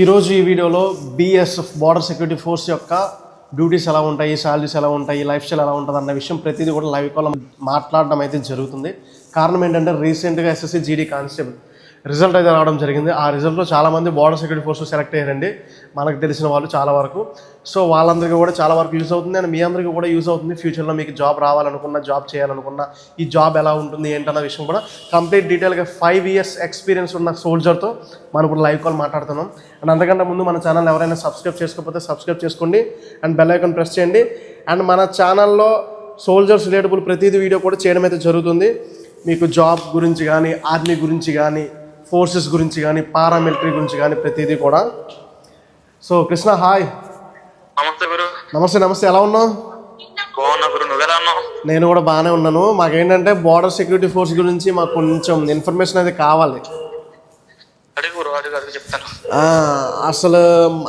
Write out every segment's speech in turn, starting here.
ఈరోజు ఈ వీడియోలో బీఎస్ఎఫ్ బార్డర్ సెక్యూరిటీ ఫోర్స్ యొక్క డ్యూటీస్ ఎలా ఉంటాయి శాలరీస్ ఎలా ఉంటాయి లైఫ్ స్టైల్ ఎలా ఉంటుంది అన్న విషయం ప్రతిదీ కూడా లైవ్ కాల్ మాట్లాడడం అయితే జరుగుతుంది. కారణం ఏంటంటే రీసెంట్గా ఎస్ఎస్సీ జీడీ కానిస్టేబుల్ రిజల్ట్ అయితే రావడం జరిగింది. ఆ రిజల్ట్లో చాలామంది బార్డర్ సెక్యూరిటీ ఫోర్స్ సెలెక్ట్ అయ్యారండి. మనకు తెలిసిన వాళ్ళు చాలా వరకు. సో వాళ్ళందరికీ కూడా చాలా వరకు యూస్ అవుతుంది. అండ్ మీ అందరికీ కూడా యూస్ అవుతుంది. ఫ్యూచర్లో మీకు జాబ్ రావాలనుకున్న జాబ్ చేయాలనుకున్న ఈ జాబ్ ఎలా ఉంటుంది ఏంటన్న విషయం కూడా కంప్లీట్ డీటెయిల్గా ఫైవ్ ఇయర్స్ ఎక్స్పీరియన్స్ ఉన్న సోల్జర్తో మనం ఇప్పుడు లైవ్ కాల్ మాట్లాడుతున్నాం. అండ్ అంతకంటే ముందు మన ఛానల్ ఎవరైనా సబ్స్క్రైబ్ చేసుకోకపోతే సబ్స్క్రైబ్ చేసుకోండి. అండ్ బెల్ ఐకాన్ ప్రెస్ చేయండి. అండ్ మన ఛానల్లో సోల్జర్స్ రిలేటబుల్ ప్రతిదీ వీడియో కూడా చేయడం అయితే జరుగుతుంది. మీకు జాబ్ గురించి కానీ ఆర్మీ గురించి కానీ ఫోర్సెస్ గురించి కానీ పారామిలిటరీ గురించి కానీ ప్రతిదీ కూడా. సో కృష్ణ హాయ్ నమస్తే గురు. నమస్తే నమస్తే. ఎలా ఉన్నావు? బాగున్నా గురు. నువ్వెలా ఉన్నావు? నేను కూడా బాగానే ఉన్నాను. మాకేంటంటే బార్డర్ సెక్యూరిటీ ఫోర్స్ గురించి మాకు కొంచెం ఇన్ఫర్మేషన్ అయితే కావాలి. చెప్తాను. అసలు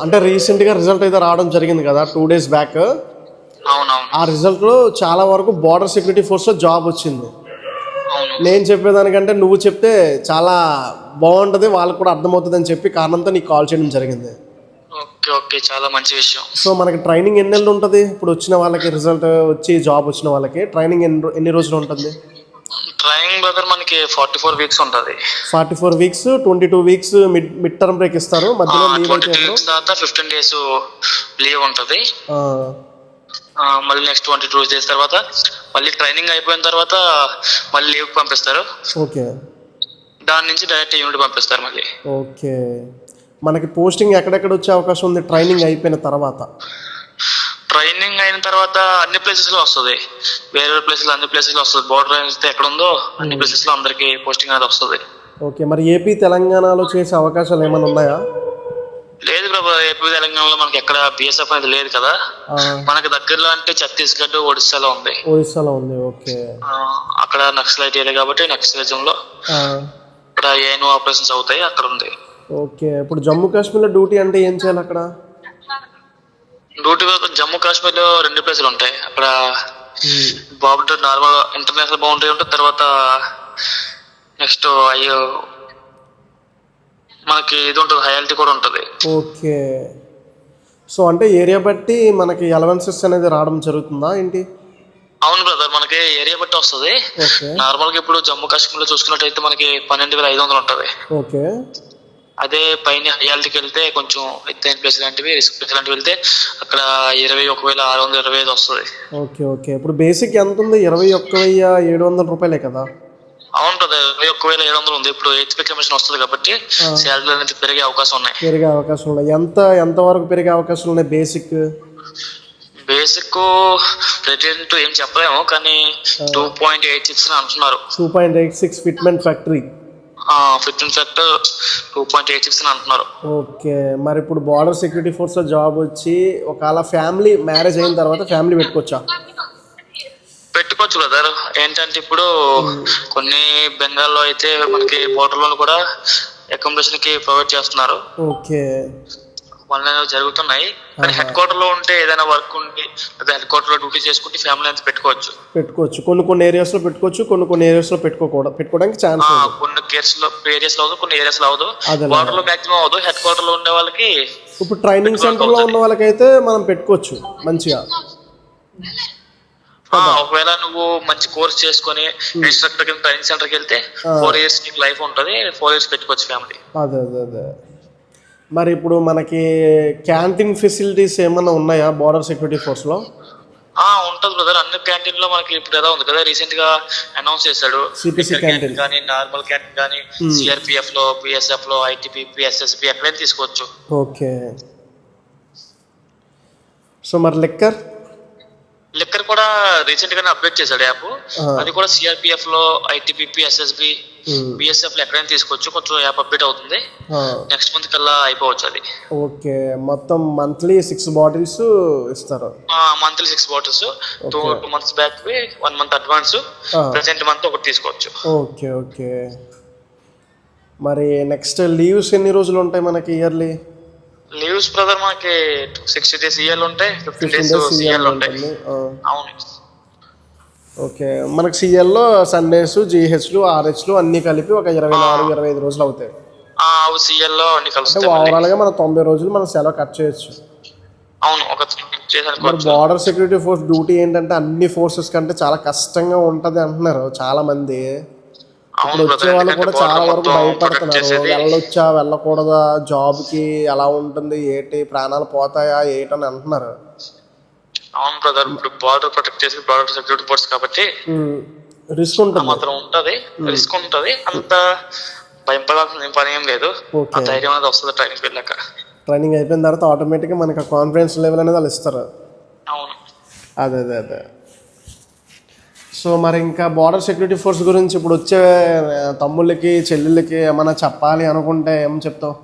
అంటే రీసెంట్గా రిజల్ట్ అయితే రావడం జరిగింది కదా టూ డేస్ బ్యాక్ ఆ రిజల్ట్లో చాలా వరకు బార్డర్ సెక్యూరిటీ ఫోర్స్లో జాబ్ వచ్చింది. నేను చెప్పేదానికంటే నువ్వు చెప్తే చాలా బాగుంటుంది వాళ్ళకు కూడా అర్థమవుతుంది అని చెప్పి కారణంతో నీకు కాల్ చేయడం జరిగింది. Okay okay. చాలా మంచి విషయం. సో మనకి ట్రైనింగ్ ఎన్ని నెలలు ఉంటుంది? ఇప్పుడు వచ్చిన వాళ్ళకి రిజల్ట్ వచ్చి జాబ్ వచ్చిన వాళ్ళకి ట్రైనింగ్ ఎన్ని ఎన్ని రోజులు ఉంటుంది? ట్రైనింగ్ బ్రదర్ మనకి ఫార్టీ ఫోర్ వీక్స్ ఉంటుంది. Forty four weeks twenty two weeks mid mid term break ఇస్తారు. మధ్యలో లీవ్ ట్వంటీ టూ. వీక్స్ తర్వాత ఫిఫ్టీన్ డేస్ లీవ్ ఉంటుంది. మళ్ళీ నెక్స్ట్ ట్వంటీ టూ డేస్ తర్వాత మళ్ళీ ట్రైనింగ్ అయిపోయిన తర్వాత మళ్ళీ లీవ్ పంపిస్తారు. ఓకే. దాని నుంచి డైరెక్ట్ యూనిట్ పంపిస్తారు మళ్ళీ. ఓకే. మనకి పోస్టింగ్ ఎక్కడెక్కడ వచ్చే అవకాశం ఉంది? ట్రైనింగ్ అయిపోయిన తర్వాత. ట్రైనింగ్ అయిన తర్వాత అన్ని ప్లేసెస్లో వస్తుంది. వేరే ప్లేసెస్ అన్ని ప్లేసెస్లో వస్తుంది. బోర్డర్ అయితే ఎక్కడ ఉందో అన్ని ప్లేసెస్లో అందరికి పోస్టింగ్ అనేది వస్తుంది. ఓకే. మరి ఏపీ తెలంగాణలో చేసే అవకాశాలు ఏమైనా ఉన్నాయా? లేదు ప్రభు ఏపీ తెలంగాణలో మనకి ఎక్కడ బిఎస్ఎఫ్ అనేది లేదు కదా. మనకి దగ్గరలో అంటే ఛత్తీస్గఢ్ ఒడిస్సాలో ఉంది. ఒరిస్సాలో ఉంది. ఓకే. అక్కడ నక్సలైట్ ఏరియా కాబట్టి నక్సలిజం లో ఇక్కడ ఏను ఆపరేషన్స్ అవుతాయి అక్కడ ఉంది ఓకే ఇప్పుడు జమ్మూ కాశ్మీర్లో డ్యూటీ అంటే ఏం చేయాలి అక్కడ? డ్యూటీ జమ్మూ కాశ్మీర్లో రెండు ప్లేసులు ఉంటాయి. అక్కడ బార్డర్ నార్మల్ ఇంటర్నేషనల్ బౌండరీ ఉంటుంది తర్వాత నెక్స్ట్ అయ్యో మనకి ఇది ఉంటుంది హయాలిటీ కూడా ఉంటుంది. ఓకే. సో అంటే ఏరియా బట్టి మనకి అలవెన్సెస్ అనేది రావడం జరుగుతుందా ఏంటి? అవును బ్రదర్ మనకి ఏరియా బట్టి వస్తుంది. నార్మల్గా ఇప్పుడు జమ్మూ కాశ్మీర్లో చూసుకున్నట్టయితే మనకి పన్నెండు వేల ఐదు వందలు ఉంటది ఓకే. అదే పైన హయాలిటీకి వెళ్తే కొంచెం ఎత్తైన ప్లేస్ లాంటివి రిస్క్ ప్లేస్ లాంటివి వెళ్తే అక్కడ ఇరవై ఒక వేల ఆరు వందల ఇరవై ఐదు వస్తుంది. Okay okay. ఇప్పుడు బేసిక్ ఎంత ఉంది ఇరవై ఒక్క వెయ్యి ఏడు వందల రూపాయలే కదా? అవును బ్రదర్ ఇరవై ఒక్క వేల ఏడు వందలు ఉంది. ఇప్పుడు హెచ్పీ కమిషన్ వస్తుంది కాబట్టి శాలరీ అనేది పెరిగే అవకాశం ఉన్నాయి. పెరిగే అవకాశం ఉన్నాయి. ఎంత ఎంత వరకు పెరిగే అవకాశం ఉన్నాయి బేసిక్? బేసిక్ ప్రెజెంట్ ఏం చెప్పలేము కానీ టూ పాయింట్ ఎయిట్ సిక్స్ అంటున్నారు. Two point eight six fitment factory. Fifteen set two point eight six అంటున్నారు. ఓకే మరి ఇప్పుడు బార్డర్ సెక్యూరిటీ ఫోర్స్లో జాబ్ వచ్చి ఒకవేళ ఫ్యామిలీ మ్యారేజ్ అయిన తర్వాత ఫ్యామిలీ పెట్టుకోవచ్చా? పెట్టుకోవచ్చు బ్రదర్. ఏంటంటే ఇప్పుడు కొన్ని బెంగాల్లో అయితే మనకి బోర్డర్లో కూడా అకామిడేషన్కి ప్రొవైడ్ చేస్తున్నారు. ఓకే. వన్ జరుగుతున్నాయి. కానీ హెడ్ క్వార్టర్లో ఉంటే ఏదైనా వర్క్ ఉండి లేదా హెడ్ క్వార్టర్లో డ్యూటీ చేసుకుంటే ఫ్యామిలీ అంతా పెట్టుకోవచ్చు. పెట్టుకోవచ్చు. కొన్ని కొన్ని ఏరియాస్లో పెట్టుకోవచ్చు కొన్ని కొన్ని ఏరియాస్లో పెట్టుకోకూడదు పెట్టుకోవడానికి ఛాన్స్ కొన్ని కేర్స్లో ఏరియాస్లో అవదు కొన్ని ఏరియాస్లో అవదు. బోర్డర్లో మాక్సిమం అవదు హెడ్ క్వార్టర్లో ఉండే వాళ్ళకి ఇప్పుడు ట్రైనింగ్ సెంటర్లో ఉన్న వాళ్ళకైతే మనం పెట్టుకోవచ్చు మంచిగా. ఒకవేళ నువ్వు మంచి కోర్స్ చేసుకొని ఇన్స్ట్రక్టర్ కింద ట్రైనింగ్ సెంటర్కి వెళ్తే ఫోర్ ఇయర్స్ నీకు లైఫ్ ఉంటుంది. ఫోర్ ఇయర్స్ పెట్టుకోవచ్చు ఫ్యామిలీ. అదే అదే అదే. మరి ఇప్పుడు మనకి క్యాంటీన్ ఫెసిలిటీస్ ఏమైనా ఉన్నాయా బార్డర్ సెక్యూరిటీ ఫోర్స్లో ఉంటది బ్రదర్ అన్ని క్యాంటీన్లో మనకి ఇప్పుడు ఎలా ఉంది కదా. రీసెంట్గా అనౌన్స్ చేశాడు. Canteen. కానీ నార్మల్ క్యాంటీన్ కానీ సిఆర్పిఎఫ్లో పిఎస్ఎఫ్లో ఐటీపీ పిఎస్ఎస్పి ఎక్కడైనా తీసుకోవచ్చు. ఓకే. సో మరి లెక్కర్? లిక్కర్ కూడా రీసెంట్ గానే అప్డేట్ చేశాడు యాప్. అది కూడా సిఆర్పిఎఫ్లో ఐటీపీ ఎస్ఎస్బి బిఎస్ఎఫ్లో ఎక్కడైనా తీసుకోవచ్చు కొంచెం యాప్ అప్డేట్ అవుతుంది. నెక్స్ట్ మంత్ కల్లా అయిపోవచ్చు అది. ఓకే మొత్తం మంత్లీ సిక్స్ బాటిల్స్ ఇస్తారు. Monthly six bottles two two months back one month advance. Present month ఒకటి తీసుకోవచ్చు. Okay okay. మరి నెక్స్ట్ లీవ్స్ ఎన్ని రోజులు ఉంటాయి మనకి ఇయర్లీ లీవ్స్ బ్రదర్ మనకి సిక్స్టీ డేస్ ఇయర్ ఉంటాయి fifteen days days CL year ఉంటాయి. ఆ. అవును. ఓకే. మనకి సిఎల్లో సండేస్ జీహెచ్లు ఆర్హెచ్లు అన్నీ కలిపి ఒక ఇరవై నాలుగు ఇరవై ఐదు రోజులు అవుతాయి. ఆ అవి సిఎల్లో అన్ని కలుస్తాయి మళ్ళీ. ఓవరాల్గా మన తొంభై రోజులు మనం సెలవు కట్ చేయొచ్చు. అవును ఒక బార్డర్ సెక్యూరిటీ ఫోర్స్ డ్యూటీ ఏంటంటే అన్ని ఫోర్సెస్ కంటే చాలా కష్టంగా ఉంటది అంటున్నారు చాలా మంది. ఇప్పుడు వచ్చే వాళ్ళు కూడా చాలా వరకు భయపడుతున్నారు. వెళ్ళొచ్చా వెళ్ళకూడదా జాబ్కి ఎలా ఉంటుంది ఏంటి ప్రాణాలు పోతాయా ఏంటని అంటున్నారు. అవును బ్రదర్ ఇప్పుడు బార్డర్ ప్రొటెక్ట్ చేసి బార్డర్ సెక్యూరిటీ ఫోర్స్ కాబట్టి రిస్క్ ఉంటుంది. మాత్రం ఉంటది రిస్క్ ఉంటది. అంత భయం పడాల్సిన పని ఏం లేదు. ఆ ధైర్యం అనేది వస్తుంది ట్రైనింగ్ వెళ్ళాక. ట్రైనింగ్ అయిపోయిన తర్వాత ఆటోమేటిక్గా మనకి కాన్ఫిడెన్స్ లెవెల్ అనేది వాళ్ళు ఇస్తారు. అవును. అదే అదే అదే. సో మరి ఇంకా బార్డర్ సెక్యూరిటీ ఫోర్స్ గురించి ఇప్పుడు వచ్చే తమ్ముళ్ళకి చెల్లెళ్ళకి ఏమైనా చెప్పాలి అనుకుంటే ఏం చెప్తావు?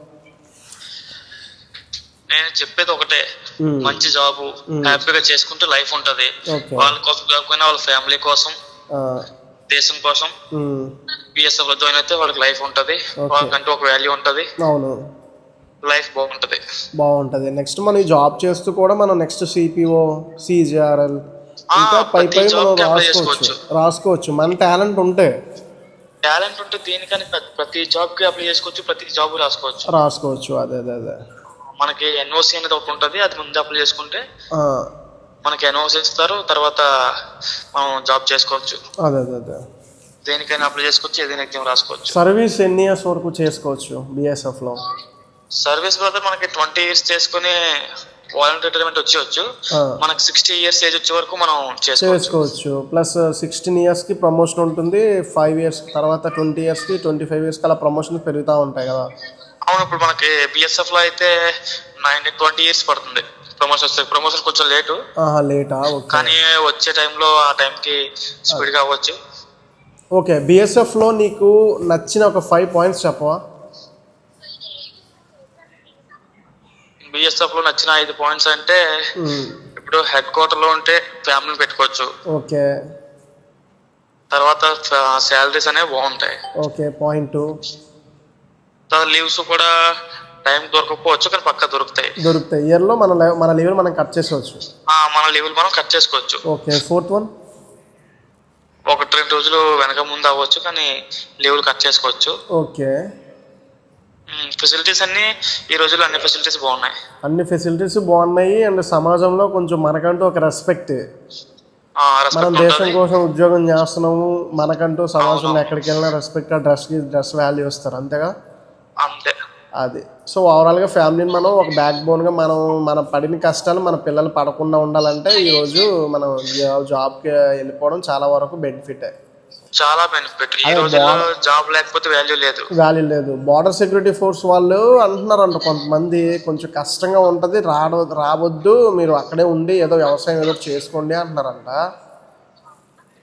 నేను చెప్పేది ఒకటే. మంచి జాబ్ హ్యాపీగా చేసుకుంటే లైఫ్ ఉంటది. వాళ్ళ కోసం కాకపోయినా వాళ్ళ ఫ్యామిలీ కోసం దేశం కోసం బిఎస్ఎఫ్లో జాయిన్ అయితే వాళ్ళకి లైఫ్ ఉంటది. వాళ్ళకంటూ ఒక వాల్యూ ఉంటది. అవును. లైఫ్ బాగుంటది. బాగుంటుంది. నెక్స్ట్ మనం ఈ జాబ్ చేస్తూ కూడా మనం నెక్స్ట్ సిపిఓ సిజిఆర్ఎల్ ఇంకా పై పై మనం రాసుకోవచ్చు. రాసుకోవచ్చు. మన టాలెంట్ ఉంటే. టాలెంట్ ఉంటే దేనికని ప్ర- ప్రతి జాబ్కి అప్లై చేసుకోవచ్చు ప్రతి జాబ్ రాసుకోవచ్చు. రాసుకోవచ్చు. అదే అదే అదే. మనకి ఎన్ఓసి అనేది ఒకటి ఉంటది అది ముందు అప్లై చేసుకుంటే మనకి ఎన్ఓసి ఇస్తారు తర్వాత మనం జాబ్ చేసుకోవచ్చు. అదే అదే అదే. దేనికైనా అప్లై చేసుకోవచ్చు ఏదైనా ఎగ్జామ్ రాసుకోవచ్చు. సర్వీస్ ఎన్ని ఇయర్స్ వరకు చేసుకోవచ్చు బిఎస్ఎఫ్లో సర్వీస్ బ్రదర్ మనకి ట్వంటీ ఇయర్స్ చేసుకుని వాలంటీర్ రిటైర్మెంట్ వచ్చేయచ్చు. మనకి సిక్స్టీ ఇయర్స్ ఏజ్ వచ్చే వరకు మనం చేసుకోవచ్చు. ప్లస్ సిక్స్టీన్ ఇయర్స్కి ప్రమోషన్ ఉంటుంది. ఫైవ్ ఇయర్స్ తర్వాత ట్వంటీ ఇయర్స్కి ట్వంటీ ఫైవ్ ఇయర్స్కి అలా ప్రమోషన్ పెరుగుతూ ఉంటాయి కదా. అవును ఇప్పుడు మనకి బిఎస్ఎఫ్లో అయితే నైన్ ట్వంటీ ఇయర్స్ పడుతుంది. ప్రమోషన్ వస్తే ప్రమోషన్ కొంచెం లేటు. లేటా? కానీ వచ్చే టైంలో ఆ టైంకి స్పీడ్గా అవ్వచ్చు ఓకే బిఎస్ఎఫ్లో నీకు నచ్చిన ఒక ఫైవ్ పాయింట్స్ చెప్పవా? బిఎస్ఎఫ్లో నచ్చిన ఐదు పాయింట్స్ అంటే మ్మ్. ఇప్పుడు హెడ్ క్వార్టర్లో ఉంటే ఫ్యామిలీ పెట్టుకోవచ్చు. ఓకే. తర్వాత శాలరీస్ అనేవి బాగుంటాయి. ఓకే పాయింట్ తర్వాత లీవ్స్ కూడా టైం దొరకకపోవచ్చు కానీ పక్క దొరుకుతాయి. దొరుకుతాయి. ఇయర్లో మన లెవ- మన లెవెల్ మనం కట్ చేసుకోవచ్చు. మన లీవులు మనం కట్ చేసుకోవచ్చు. ఓకే ఫోర్త్ వన్ ఒకటి రెండు రోజులు వెనక ముందు అవ్వచ్చు కానీ లీవులు కట్ చేసుకోవచ్చు. ఓకే. ఫెసిలిటీస్ అన్ని ఈ రోజుల్లో అన్ని ఫెసిలిటీస్ బాగున్నాయి. అన్ని ఫెసిలిటీస్ బాగున్నాయి అండ్ సమాజంలో కొంచెం మనకంటూ ఒక రెస్పెక్ట్ మనం దేశం కోసం ఉద్యోగం చేస్తున్నాము మనకంటూ సమాజంలో ఎక్కడికి వెళ్ళినా రెస్పెక్ట్ డ్రెస్కి డ్రెస్ వాల్యూ ఇస్తారు అంతేగా? అంతే. అది. సో ఓవరాల్గా ఫ్యామిలీని మనం ఒక బ్యాక్ బోన్గా మనం మన పడిన కష్టాలు మన పిల్లలు పడకుండా ఉండాలంటే ఈరోజు మనం జాబ్కి వెళ్ళిపోవడం చాలా వరకు బెనిఫిట్ చాలా బెనిఫిట్ ఈ రోజుల్లో జాబ్ లేకపోతే వాల్యూ లేదు. వాల్యూ లేదు. బార్డర్ సెక్యూరిటీ ఫోర్స్ వాళ్ళు అంటున్నారంట కొంతమంది కొంచెం కష్టంగా ఉంటుంది రాడ రావద్దు మీరు అక్కడే ఉండి ఏదో వ్యవసాయం ఏదో చేసుకోండి అంటున్నారంట.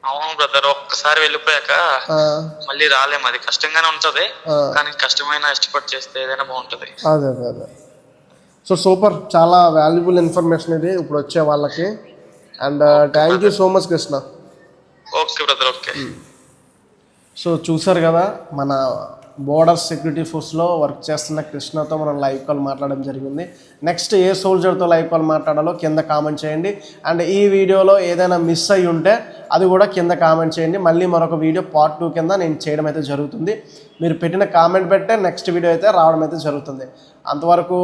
అవును బ్రదర్ ఒక్కసారి వెళ్ళిపోయాక మళ్ళీ రాలేము అది కష్టంగానే ఉంటది. కానీ కష్టమైన ఇష్టపడి చేస్తే ఏదైనా బాగుంటది. అదే అదే అదే. సో సూపర్ చాలా వాల్యుబుల్ ఇన్ఫర్మేషన్ ఇది. ఇప్పుడు వచ్చే వాళ్ళకి. And thank you so much Krishna okay brother okay so చూసారు కదా మన బోర్డర్ సెక్యూరిటీ ఫోర్స్లో వర్క్ చేస్తున్న కృష్ణతో మనం లైవ్ కాల్ మాట్లాడడం జరిగింది. నెక్స్ట్ ఏ సోల్జర్తో లైవ్ కాల్ మాట్లాడాలో కింద కామెంట్ చేయండి. అండ్ ఈ వీడియోలో ఏదైనా మిస్ అయి ఉంటే అది కూడా కింద కామెంట్ చేయండి. మళ్ళీ మరొక వీడియో పార్ట్ టూ కింద నేను చేయడం అయితే జరుగుతుంది. మీరు పెట్టిన కామెంట్ పెట్టే నెక్స్ట్ వీడియో అయితే రావడం అయితే జరుగుతుంది. అంతవరకు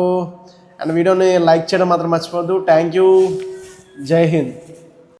అండ్ వీడియోని లైక్ చేయడం మాత్రం మర్చిపోవద్దు. థ్యాంక్ యూ జై హింద్